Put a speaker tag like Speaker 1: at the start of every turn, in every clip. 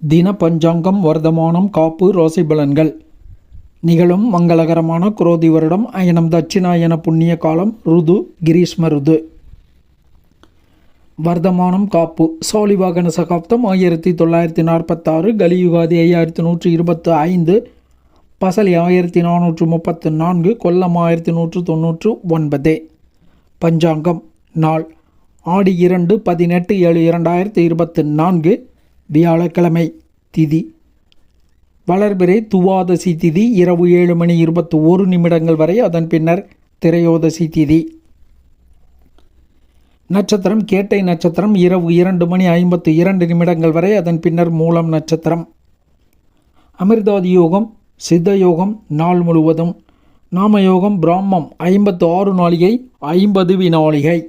Speaker 1: தின பஞ்சாங்கம் வர்த்தமானம் காப்பு ராசி பலன்கள் நிகழும் மங்களகரமான குரோதி வருடம் அயனம் தட்சிணாயன புண்ணிய காலம் ருது கிரீஷ்ம ருது. வர்த்தமானம் காப்பு சோழிவாகன சகாப்தம் ஆயிரத்தி தொள்ளாயிரத்தி நாற்பத்தாறு கலியுகாதி ஐயாயிரத்தி நூற்றி இருபத்து ஐந்து பசலி ஆயிரத்தி நானூற்று முப்பத்து நான்கு கொல்லம் ஆயிரத்தி நூற்று தொண்ணூற்று ஒன்பது. பஞ்சாங்கம் நாள் ஆடி இரண்டு பதினெட்டு ஏழு இரண்டாயிரத்தி இருபத்து நான்கு வியாழக்கிழமை திதி. வளர்பிறை துவாதசி திதி இரவு ஏழு மணி இருபத்தி ஒரு நிமிடங்கள் வரை அதன் பின்னர் திரையோதசி திதி. நட்சத்திரம் கேட்டை நட்சத்திரம் இரவு இரண்டு மணி ஐம்பத்து இரண்டு நிமிடங்கள் வரை அதன் பின்னர் மூலம் நட்சத்திரம். அமிர்தாதி யோகம் சித்த யோகம் நாள் முழுவதும். நாமயோகம் பிராமம் ஐம்பத்து ஆறு நாளிகை ஐம்பது வினாளிகை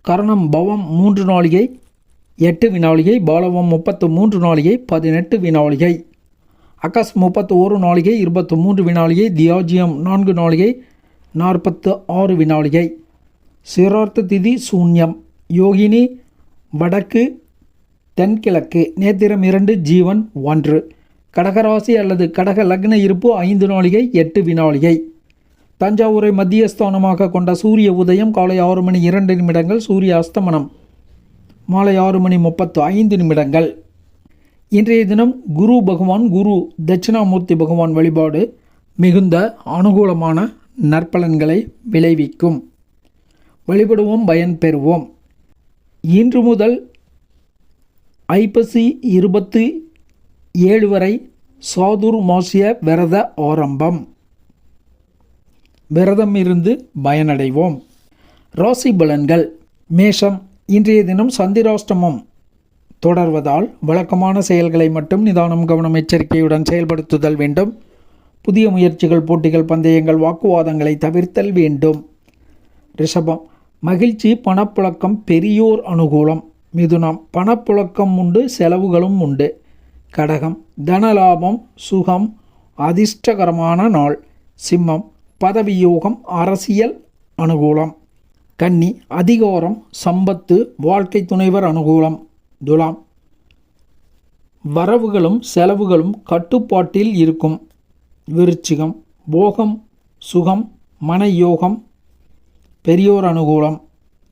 Speaker 1: கரணம் பவம் மூன்று நாளிகை எட்டு வினாளிகை பாலவம் முப்பத்து மூன்று நாளிகை பதினெட்டு வினாளிகை. அகஸ் முப்பத்து ஒரு நாளிகை இருபத்து மூன்று வினாளிகை தியாஜியம் நான்கு நாளிகை நாற்பத்து ஆறு வினாளிகை. சிரார்த்த திதி சூன்யம். யோகினி வடக்கு தென்கிழக்கு. நேத்திரம் இரண்டு ஜீவன் ஒன்று. கடகராசி அல்லது கடக லக்ன இருப்பு ஐந்து நாளிகை எட்டு வினாளிகை. தஞ்சாவூரை மத்தியஸ்தானமாக கொண்ட சூரிய உதயம் காலை ஆறு மணி இரண்டு நிமிடங்கள் சூரிய அஸ்தமனம். மாலை ஆறு மணி முப்பத்து ஐந்து நிமிடங்கள். இன்றைய தினம் குரு பகவான் குரு தட்சிணாமூர்த்தி பகவான் வழிபாடு மிகுந்த அனுகூலமான நற்பலன்களை விளைவிக்கும். வழிபடுவோம் பயன் பெறுவோம். இன்று முதல் ஐப்பசி இருபத்து ஏழு வரை சாதுர் மாசிய விரத ஆரம்பம். விரதம் இருந்து பயனடைவோம். ராசி பலன்கள் மேஷம் இன்றைய தினம் சந்திராஷ்டமம். தொடர்வதால் வழக்கமான செயல்களை மட்டும் நிதானம் கவனம் எச்சரிக்கையுடன் செயல்படுத்துதல் வேண்டும். புதிய முயற்சிகள் போட்டிகள் பந்தயங்கள் வாக்குவாதங்களை தவிர்த்தல் வேண்டும். ரிஷபம் மகிழ்ச்சி பணப்புழக்கம் பெரியோர் அனுகூலம். மிதுனம் பணப்புழக்கம் உண்டு செலவுகளும் உண்டு. கடகம் தனலாபம் சுகம் அதிர்ஷ்டகரமான நாள். சிம்மம் பதவியோகம் அரசியல் அனுகூலம். கன்னி அதிகாரம் சம்பத்து வாழ்க்கை துணைவர் அனுகூலம். துலாம். வரவுகளும் செலவுகளும் கட்டுப்பாட்டில் இருக்கும். விருச்சிகம். போகம் சுகம் மனயோகம். பெரியோர் அனுகூலம்.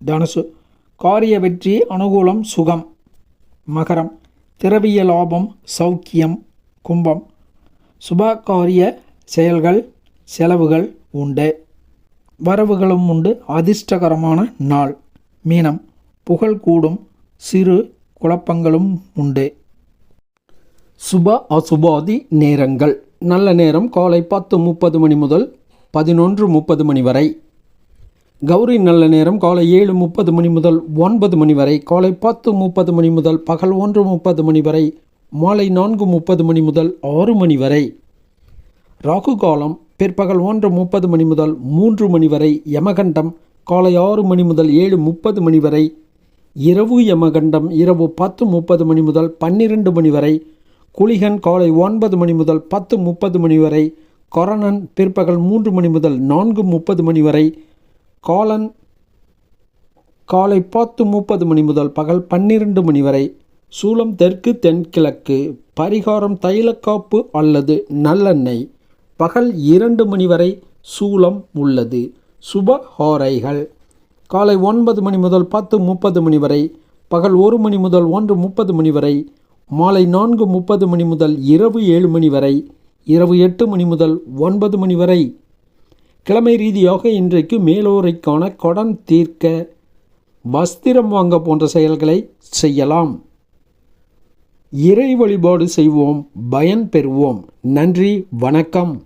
Speaker 1: தனுசு. காரிய வெற்றி அனுகூலம் சுகம். மகரம். திரவிய லாபம் சௌக்கியம் கும்பம். சுபகாரிய செயல்கள் செலவுகள் உண்டு. வரவுகளும் உண்டு. அதிர்ஷ்டகரமான நாள். மீனம். புகழ் கூடும். சிறு குழப்பங்களும் உண்டு. சுப அசுபாதி நேரங்கள். நல்ல நேரம் காலை பத்து முப்பது மணி முதல் பதினொன்று முப்பது மணி வரை. கௌரி நல்ல நேரம் காலை ஏழு முப்பது மணி முதல் ஒன்பது மணி வரை. காலை பத்து முப்பது மணி முதல் பகல் ஒன்று முப்பது மணி வரை. மாலை நான்கு முப்பது மணி முதல் ஆறு மணி வரை. ராகு காலம் பிற்பகல் ஒன்று முப்பது மணி முதல் மூன்று மணி வரை யமகண்டம் காலை ஆறு மணி முதல் ஏழு முப்பது மணி வரை இரவு யமகண்டம் இரவு பத்து முப்பது மணி முதல் பன்னிரண்டு மணி வரை குளிகன் காலை ஒன்பது மணி முதல் பத்து முப்பது மணி வரை கொரணன் பிற்பகல் மூன்று மணி முதல் நான்கு முப்பது மணி வரை காலன் காலை பத்து முப்பது மணி முதல் பகல் பன்னிரண்டு மணி வரை சூலம் தெற்கு தென்கிழக்கு பரிகாரம் தைலக்காப்பு அல்லது நல்லெண்ணெய். பகல் இரண்டு மணி வரை சூலம் உள்ளது. சுப ஹோரைகள். காலை ஒன்பது மணி முதல் பத்து முப்பது மணி வரை பகல் ஒரு மணி முதல் ஒன்று முப்பது மணி வரை மாலை நான்கு முப்பது மணி முதல் இரவு ஏழு மணி வரை இரவு எட்டு மணி முதல் ஒன்பது மணி வரை. கிழமை ரீதியாக இன்றைக்கு மேலோரைக்கான கடன் தீர்க்க வஸ்திரம் வாங்க போன்ற செயல்களை செய்யலாம். இறை வழிபாடு செய்வோம் பயன் பெறுவோம். நன்றி வணக்கம்.